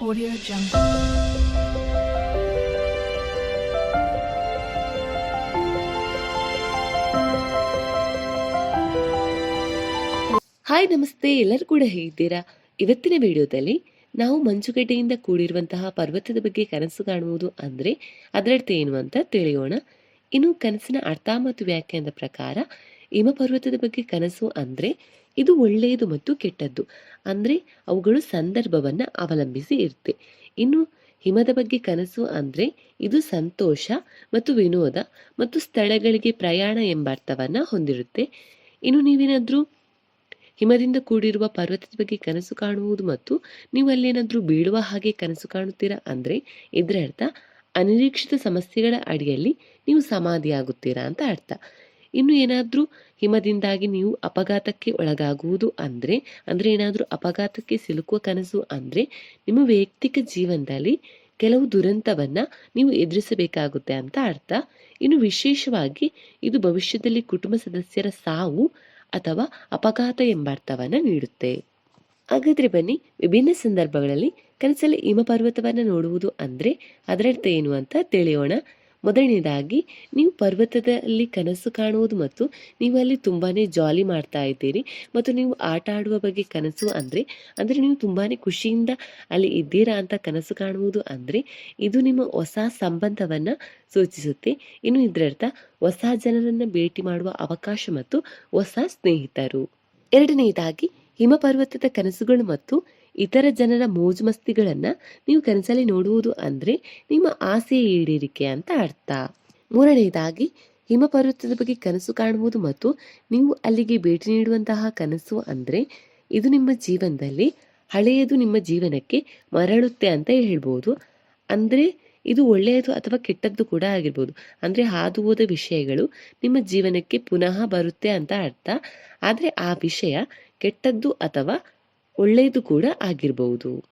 Audio Jungle. Hi ನಮಸ್ತೆ. ಎಲ್ಲರೂ ಕೂಡ ಹೇಗಿದ್ದೀರಾ? ಇವತ್ತಿನ ವಿಡಿಯೋದಲ್ಲಿ ನಾವು ಮಂಜುಗಡ್ಡೆಯಿಂದ ಕೂಡಿರುವಂತಹ ಪರ್ವತದ ಬಗ್ಗೆ ಕನಸು ಕಾಣುವುದು ಅಂದರೆ ಅದರರ್ಥ ಏನು ಅಂತ ತಿಳಿಯೋಣ. ಇನ್ನು ಕನಸಿನ ಅರ್ಥ ಮತ್ತು ವ್ಯಾಖ್ಯಾನದ ಪ್ರಕಾರ ಹಿಮ ಪರ್ವತದ ಬಗ್ಗೆ ಕನಸು ಅಂದರೆ ಇದು ಒಳ್ಳೆಯದು ಮತ್ತು ಕೆಟ್ಟದ್ದು. ಅಂದರೆ ಅವುಗಳು ಸಂದರ್ಭವನ್ನು ಅವಲಂಬಿಸಿ ಇರುತ್ತೆ. ಇನ್ನು ಹಿಮದ ಬಗ್ಗೆ ಕನಸು ಅಂದರೆ ಇದು ಸಂತೋಷ ಮತ್ತು ವಿನೋದ ಮತ್ತು ಸ್ಥಳಗಳಿಗೆ ಪ್ರಯಾಣ ಎಂಬ ಅರ್ಥವನ್ನು ಹೊಂದಿರುತ್ತೆ. ಇನ್ನು ನೀವೇನಾದರೂ ಹಿಮದಿಂದ ಕೂಡಿರುವ ಪರ್ವತದ ಬಗ್ಗೆ ಕನಸು ಕಾಣುವುದು ಮತ್ತು ನೀವು ಅಲ್ಲೇನಾದರೂ ಬೀಳುವ ಹಾಗೆ ಕನಸು ಕಾಣುತ್ತೀರಾ ಅಂದರೆ ಇದರ ಅರ್ಥ ಅನಿರೀಕ್ಷಿತ ಸಮಸ್ಯೆಗಳ ಅಡಿಯಲ್ಲಿ ನೀವು ಸಮಾಧಿಯಾಗುತ್ತೀರಾ ಅಂತ ಅರ್ಥ. ಇನ್ನು ಏನಾದರೂ ಹಿಮದಿಂದಾಗಿ ನೀವು ಅಪಘಾತಕ್ಕೆ ಒಳಗಾಗುವುದು ಅಂದರೆ ಅಂದರೆ ಏನಾದರೂ ಅಪಘಾತಕ್ಕೆ ಸಿಲುಕುವ ಕನಸು ಅಂದರೆ, ನಿಮ್ಮ ವೈಯಕ್ತಿಕ ಜೀವನದಲ್ಲಿ ಕೆಲವು ದುರಂತವನ್ನ ನೀವು ಎದುರಿಸಬೇಕಾಗುತ್ತೆ ಅಂತ ಅರ್ಥ. ಇನ್ನು ವಿಶೇಷವಾಗಿ ಇದು ಭವಿಷ್ಯದಲ್ಲಿ ಕುಟುಂಬ ಸದಸ್ಯರ ಸಾವು ಅಥವಾ ಅಪಘಾತ ಎಂಬ ಅರ್ಥವನ್ನು ನೀಡುತ್ತೆ. ಹಾಗಾದ್ರೆ ಬನ್ನಿ, ವಿಭಿನ್ನ ಸಂದರ್ಭಗಳಲ್ಲಿ ಕನಸಲ್ಲಿ ಹಿಮಪರ್ವತವನ್ನು ನೋಡುವುದು ಅಂದರೆ ಅದರರ್ಥ ಏನು ಅಂತ ತಿಳಿಯೋಣ. ಮೊದಲನೇದಾಗಿ, ನೀವು ಪರ್ವತದಲ್ಲಿ ಕನಸು ಕಾಣುವುದು ಮತ್ತು ನೀವು ಅಲ್ಲಿ ತುಂಬಾನೇ ಜಾಲಿ ಮಾಡ್ತಾ ಇದ್ದೀರಿ ಮತ್ತು ನೀವು ಆಟ ಆಡುವ ಬಗ್ಗೆ ಕನಸು ಅಂದರೆ ಅಂದರೆ ನೀವು ತುಂಬಾನೇ ಖುಷಿಯಿಂದ ಅಲ್ಲಿ ಇದ್ದೀರಾ ಅಂತ ಕನಸು ಕಾಣುವುದು ಅಂದರೆ, ಇದು ನಿಮ್ಮ ಹೊಸ ಸಂಬಂಧವನ್ನು ಸೂಚಿಸುತ್ತೆ. ಇನ್ನು ಇದರರ್ಥ, ಹೊಸ ಜನರನ್ನು ಭೇಟಿ ಮಾಡುವ ಅವಕಾಶ ಮತ್ತು ಹೊಸ ಸ್ನೇಹಿತರು. ಎರಡನೆಯದಾಗಿ ಹಿಮಪರ್ವತದ ಕನಸುಗಳು ಮತ್ತು ಇತರ ಜನರ ಮೋಜು ಮಸ್ತಿಗಳನ್ನ ನೀವು ಕನಸಲ್ಲಿ ನೋಡುವುದು ಅಂದ್ರೆ ನಿಮ್ಮ ಆಸೆ ಈಡೇರಿಕೆ ಅಂತ ಅರ್ಥ. ಮೂರನೆಯದಾಗಿ ಹಿಮಪರ್ವತದ ಬಗ್ಗೆ ಕನಸು ಕಾಣುವುದು ಮತ್ತು ನೀವು ಅಲ್ಲಿಗೆ ಭೇಟಿ ನೀಡುವಂತಹ ಕನಸು ಅಂದ್ರೆ ಇದು ನಿಮ್ಮ ಜೀವನದಲ್ಲಿ ಹಳೆಯದು ನಿಮ್ಮ ಜೀವನಕ್ಕೆ ಮರಳುತ್ತೆ ಅಂತ ಹೇಳ್ಬೋದು. ಅಂದ್ರೆ ಇದು ಒಳ್ಳೆಯದು ಅಥವಾ ಕೆಟ್ಟದ್ದು ಕೂಡ ಆಗಿರ್ಬೋದು. ಅಂದ್ರೆ ಹಾದು ಹೋದ ವಿಷಯಗಳು ನಿಮ್ಮ ಜೀವನಕ್ಕೆ ಪುನಃ ಬರುತ್ತೆ ಅಂತ ಅರ್ಥ. ಆದ್ರೆ ಆ ವಿಷಯ ಕೆಟ್ಟದ್ದು ಅಥವಾ ಒಳ್ಳೆಯದು ಕೂಡ ಆಗಿರಬಹುದು